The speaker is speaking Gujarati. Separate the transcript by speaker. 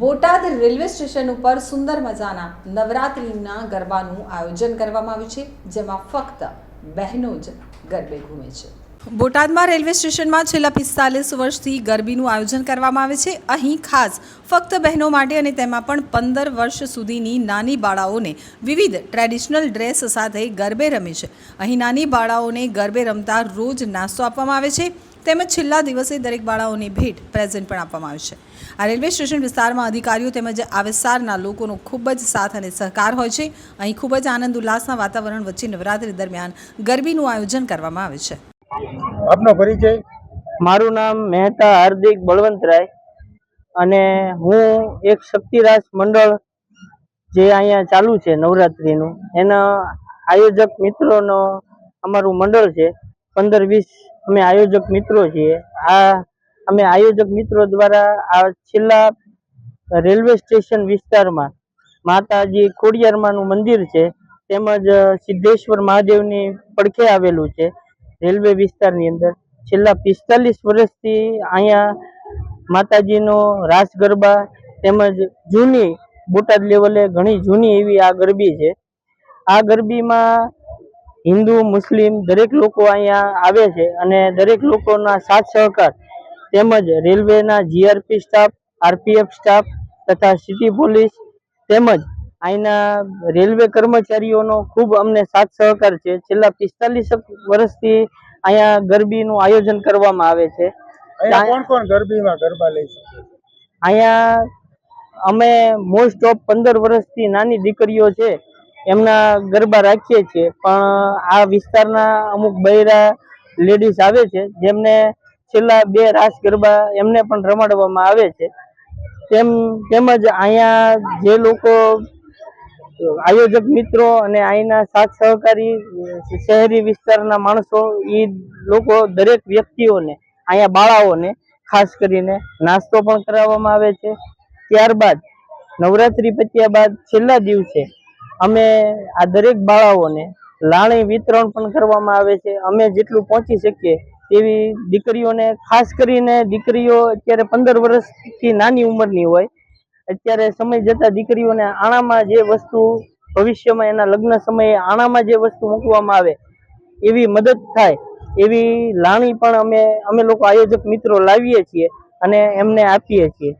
Speaker 1: બોટાદ રેલવે સ્ટેશન ઉપર સુંદર મજાના નવરાત્રિના ગરબાનું આયોજન કરવામાં આવ્યું છે, જેમાં ફક્ત બહેનો જ ગરબે ઘૂમે છે. બોટાદમાં રેલવે સ્ટેશનમાં છેલ્લા પિસ્તાલીસ વર્ષથી ગરબીનું આયોજન કરવામાં આવે છે. અહીં ખાસ ફક્ત બહેનો માટે અને તેમાં પણ પંદર વર્ષ સુધીની નાની બાળાઓને વિવિધ ટ્રેડિશનલ ડ્રેસ સાથે ગરબે રમે છે. અહીં નાની બાળાઓને ગરબે રમતા રોજ નાસ્તો આપવામાં આવે છે. તેમજ છેલ્લા દિવસે દરેક બાળાઓની ભેટ પ્રેઝન્ટ પણ આપવામાં આવે છે. આ રેલવે સ્ટેશન વિસ્તારમાં અધિકારીઓ તેમજ આ વિસ્તારના લોકોનો ખૂબ જ સાથ અને સહકાર હોય છે. અહીં ખૂબ જ આનંદ ઉલ્લાસના વાતાવરણ વચ્ચે નવરાત્રી દરમિયાન ગરબીનું આયોજન કરવામાં આવે છે.
Speaker 2: આપનો પરિચય?
Speaker 3: મારું નામ મહેતા હાર્દિક બળવંતરાય અને હું એક શક્તિરાજ મંડળ જે અહીંયા ચાલુ છે નવરાત્રિનું. એના આયોજક મિત્રોનો અમારું મંડળ છે પંદર વીસ અમે આયોજક મિત્રો છીએ. આ અમે આયોજક મિત્રો દ્વારા આ છેલ્લા રેલવે સ્ટેશન વિસ્તારમાં માતાજી ખોડિયારમાંનું મંદિર છે. તેમજ સિદ્ધેશ્વર મહાદેવની પડખે આવેલું છે રેલવે વિસ્તારની અંદર. છેલ્લા પિસ્તાલીસ વર્ષથી અહીંયા માતાજીનો રાસ ગરબા તેમજ જૂની બોટાદ લેવલે ઘણી જૂની એવી આ ગરબી છે. આ ગરબીમાં હિન્દુ મુસ્લિમ દરેક લોકો અહીંયા આવે છે અને દરેક લોકોના સાથ સહકાર તેમજ રેલવેના જીઆરપી સ્ટાફ આરપીએફ સ્ટાફ તથા સિટી પોલીસ તેમજ અહીંના રેલવે કર્મચારીઓનો ખૂબ અમને સાથ સહકાર છે. છેલ્લા પિસ્તાલીસ વર્ષથી અહીંયા ગરબીનું આયોજન કરવામાં આવે છે.
Speaker 2: કોણ ગરબીમાં ગરબા લઈ શકે
Speaker 3: અહીંયા અમે મોસ્ટ ઓફ પંદર વર્ષથી નાની દીકરીઓ છે. એમના ગરબા રાખીએ છીએ. પણ આ વિસ્તારના અમુક બૈરા લેડીઝ આવે છે, જેમને છેલ્લા બે રાસ ગરબા એમને પણ રમાડવામાં આવે છે. તેમ, તેમજ અહીંયા જે લોકો આયોજક મિત્રો અને અહીંના સાથ સહકારી શહેરી વિસ્તારના માણસો એ લોકો દરેક વ્યક્તિઓને, અહીંયા બાળાઓને ખાસ કરીને નાસ્તો પણ કરાવવામાં આવે છે. ત્યારબાદ નવરાત્રી પત્યા બાદ છેલ્લા દિવસે અમે આ દરેક બાળાઓને લાણી વિતરણ પણ કરવામાં આવે છે. અમે જેટલું પહોંચી શકીએ તેવી દીકરીઓને, ખાસ કરીને દીકરીઓ અત્યારે પંદર વર્ષથી નાની ઉંમરની હોય, અત્યારે સમય જતા દીકરીઓને આણામાં જે વસ્તુ ભવિષ્યમાં એના લગ્ન સમયે આણામાં જે વસ્તુ મૂકવામાં આવે એવી મદદ થાય, એવી લાણી પણ અમે અમે લોકો આયોજક મિત્રો લાવીએ છીએ અને એમને આપીએ છીએ.